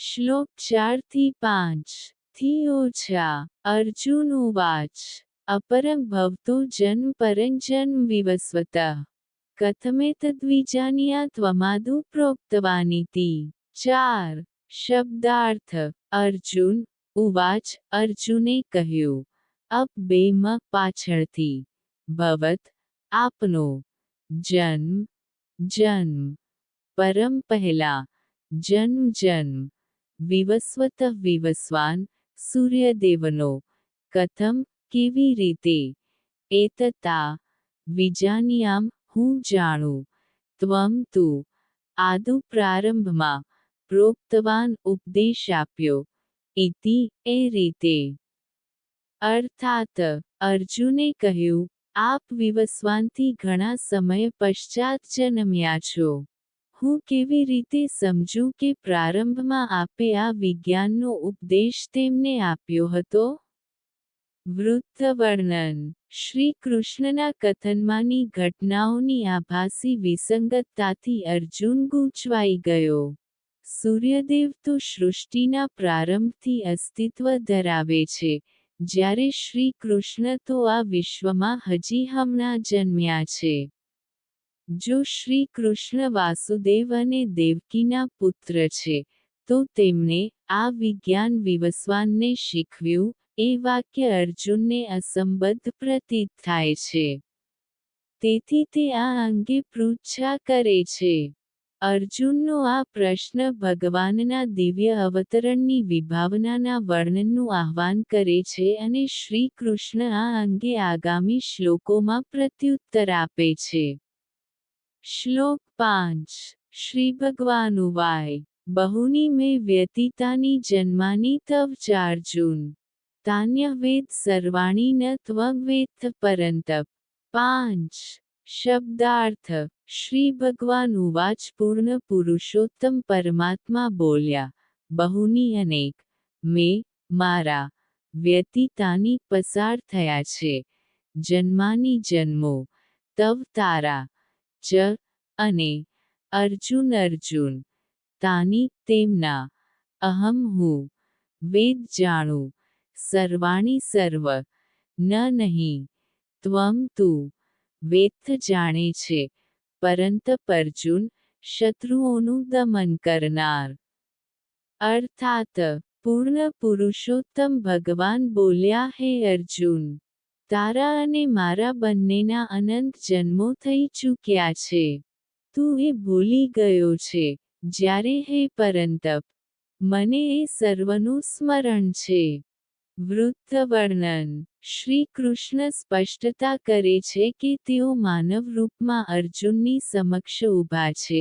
શ્લોક ચારથી પાંચ. થી ઓછા અર્જુન ઉવાચ અપરમ ભવતો જન્મ વિવસ્વત. કથમે તદ્વિજાનિયા ત્વમાદુ પ્રોક્તવાનીતિ ચાર. શબ્દાર્થ. અર્જુન, ઉવાચ, અર્જુને કહ્યું. અપ બેમ પાછળથી. ભવત, આપનો. જન્મ જન્મ. પરમ પહેલા. જન્મ જન્મ. વિવસ્વત વિવસ્વાન સૂર્યદેવનો કથમ કેવી રીતે એતતા વિજાનિયામ હું જાણું ત્વમ તું આદુ પ્રારંભમાં પ્રોક્તવાન ઉપદેશ આપ્યો ઇતિ એ રીતે અર્થાત અર્જુને કહ્યું આપ વિવસ્વાનથી ઘણા સમય પશ્ચાત જન્મ્યા છો હું કેવી રીતે સમજું કે પ્રારંભમાં આપે આ વિજ્ઞાનનો ઉપદેશ તેમને આપ્યો હતો? વૃત્ત વર્ણન શ્રી કૃષ્ણના કથનમાંની ઘટનાઓની આભાસી વિસંગતતાથી અર્જુન ગૂંચવાઈ ગયો. સૂર્યદેવ તો સૃષ્ટિના પ્રારંભથી અસ્તિત્વ ધરાવે છે. જ્યારે શ્રી કૃષ્ણ તો આ વિશ્વમાં હજી હમણાં જન્મ્યા છે. જો શ્રી કૃષ્ણ વાસુદેવ અને દેવકીના પુત્ર છે, તો તેમને આ વિજ્ઞાન વિવસ્વાનને શીખવ્યું, એ વાક્ય અર્જુનને અસંબદ્ધ પ્રતીત થાય છે. તેથી તે આ અંગે પૃચ્છા કરે છે. અર્જુનનો આ પ્રશ્ન ભગવાનના દિવ્ય અવતરણની વિભાવનાના વર્ણનનું આહ્વાન કરે છે અને શ્રી કૃષ્ણ આ અંગે આગામી શ્લોકોમાં પ્રત્યુત્તર આપે છે. શ્લોક પાંચ. શ્રી ભગવાન ઉવાય બહુની મેં વ્યતીતાની જન્માની તવ ચાર્જુન જૂન તાન્યવેદ સર્વાણી ન ત્વં પરંતપ. પાંચ. શબ્દાર્થ, શ્રી ભગવાન ઉવાચ પૂર્ણ પુરુષોત્તમ પરમાત્મા બોલ્યા. બહુની અનેક, મેં, મારા, વ્યતીતાની પસાર થયા છે. જન્માની જન્મો, તવ તારા ચ અને અર્જુન અર્જુન, તાની તેમના અહમ હું, વેદ જાણું, સર્વાણી સર્વ, ન નહીં, ત્વમ તું, વેત્થ જાણે છે, પરંત અર્જુન શત્રુઓનું દમન કરનાર. અર્થાત, પૂર્ણ પુરુષોત્તમ ભગવાન બોલ્યા, હે અર્જુન, તારા અને મારા બંનેના અનંત જન્મો થઈ ચૂક્યા છે. તું એ ભૂલી ગયો છે, જ્યારે હે પરંતપ. મને એ સર્વનું સ્મરણ છે. વૃત્ત વર્ણન શ્રી કૃષ્ણ સ્પષ્ટતા કરે છે કે તેઓ માનવ રૂપમાં અર્જુનની સમક્ષ ઊભા છે,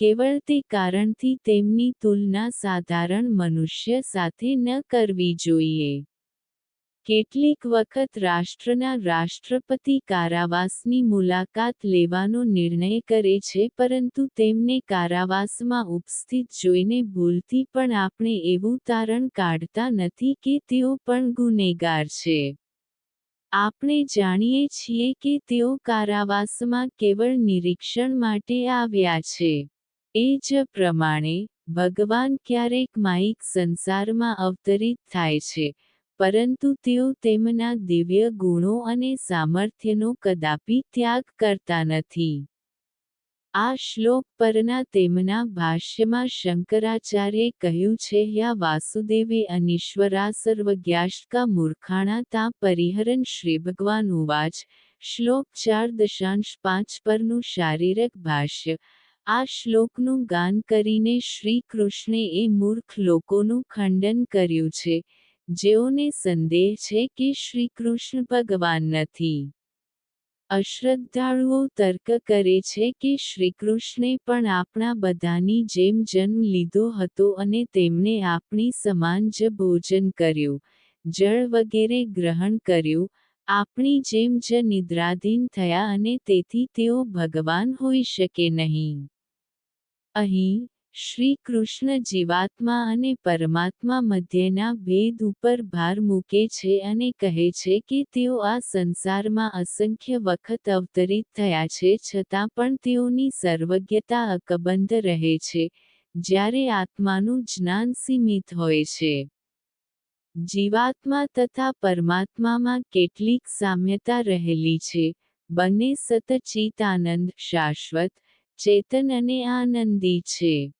કેવળ તે કારણથી તેમની તુલના સાધારણ મનુષ્ય સાથે ન કરવી જોઈએ. કેટલીક વખત રાષ્ટ્રના રાષ્ટ્રપતિ કારાવાસની મુલાકાત લેવાનો નિર્ણય કરે છે, પરંતુ તેમને કારાવાસમાં ઉપસ્થિત જોઈને ભૂલથી પણ આપણે એવું તારણ કાઢતા નથી કે તેઓ પણ ગુનેગાર છે. આપણે જાણીએ છીએ કે તેઓ કારાવાસમાં કેવળ નિરીક્ષણ માટે આવ્યા છે. એ જ પ્રમાણે, ભગવાન ક્યારેક માઇક સંસારમાં અવતરિત થાય છે. પરંતુ તેઓ તેમના દિવ્ય ગુણો અને સામર્થ્યનો કદાપી ત્યાગ કરતા નથી. આ શ્લોક પરના તેમના ભાષ્યમાં શંકરાચાર્યે કહ્યું છે, યા વાસુદેવે અનિશ્વરા સર્વજ્ઞાષ્ટકા મૂર્ખાણા તા પરિહરન શ્રી ભગવાન ઉવાચ. શ્લોક ચાર દશાંશ પાંચ પરનું શારીરક ભાષ્ય. આ શ્લોકનું ગાન કરીને શ્રી કૃષ્ણે એ મૂર્ખ લોકોનું ખંડન કર્યું છે. જેઓને સંદેહ છે કે શ્રી કૃષ્ણ ભગવાન નથી. અશ્રદ્ધાળુઓ તર્ક કરે છે કે શ્રીકૃષ્ણે પણ આપણા બધાની જેમ જન્મ લીધો હતો અને તેમણે આપણી સમાન જ ભોજન કર્યું, જળ વગેરે ગ્રહણ કર્યું, આપણી જેમ જ નિદ્રાધીન થયા અને તેથી તેઓ ભગવાન હોઈ શકે નહીં. અહીં શ્રી કૃષ્ણ જીવાત્મા અને પરમાત્મા મધ્યના ભેદ ઉપર ભાર મૂકે છે અને કહે છે કે તેઓ આ સંસારમાં અસંખ્ય વખત અવતરિત થયા છે છતાં પણ તેઓની સર્વજ્ઞતા અકબંધ રહે છે, જ્યારે આત્માનું જ્ઞાન સીમિત હોય છે. જીવાત્મા તથા પરમાત્મામાં કેટલીક સામ્યતા રહેલી છે, બંને સતચિત આનંદ શાશ્વત, ચેતન અને આનંદી છે.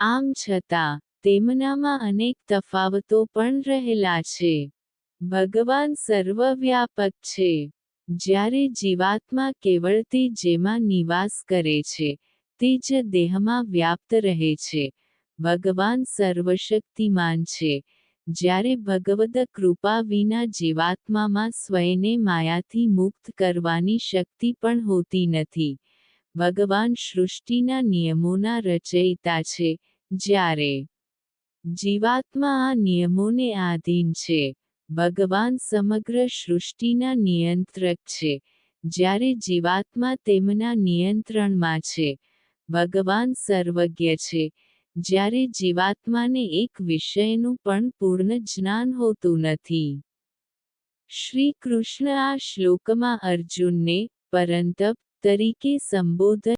આમ છતાં, તેમનામાં અનેક તફાવતો પણ રહેલા છે. ભગવાન સર્વવ્યાપક છે. જ્યારે જીવાત્મા કેવળ તે જેમાં નિવાસ કરે છે, તે જ દેહમાં વ્યાપ્ત રહે છે. ભગવાન સર્વશક્તિમાન છે. જ્યારે ભગવદ કૃપા વિના જીવાત્મામાં સ્વયને માયાથી મુક્ત કરવાની શક્તિ પણ હોતી નથી. ભગવાન સૃષ્ટિના નિયમોના રચયિતા છે, જ્યારે જીવાત્મા આ નિયમોને આધીન છે, ભગવાન સમગ્ર સૃષ્ટિના નિયંત્રક છે, જ્યારે જીવાત્મા તેમના નિયંત્રણમાં છે, ભગવાન સર્વજ્ઞ છે, જ્યારે જીવાત્માને એક વિષયનું પણ પૂર્ણ જ્ઞાન હોતું નથી. શ્રી કૃષ્ણ આ શ્લોકમાં અર્જુનને પરંતપ તરીકે સંબોધન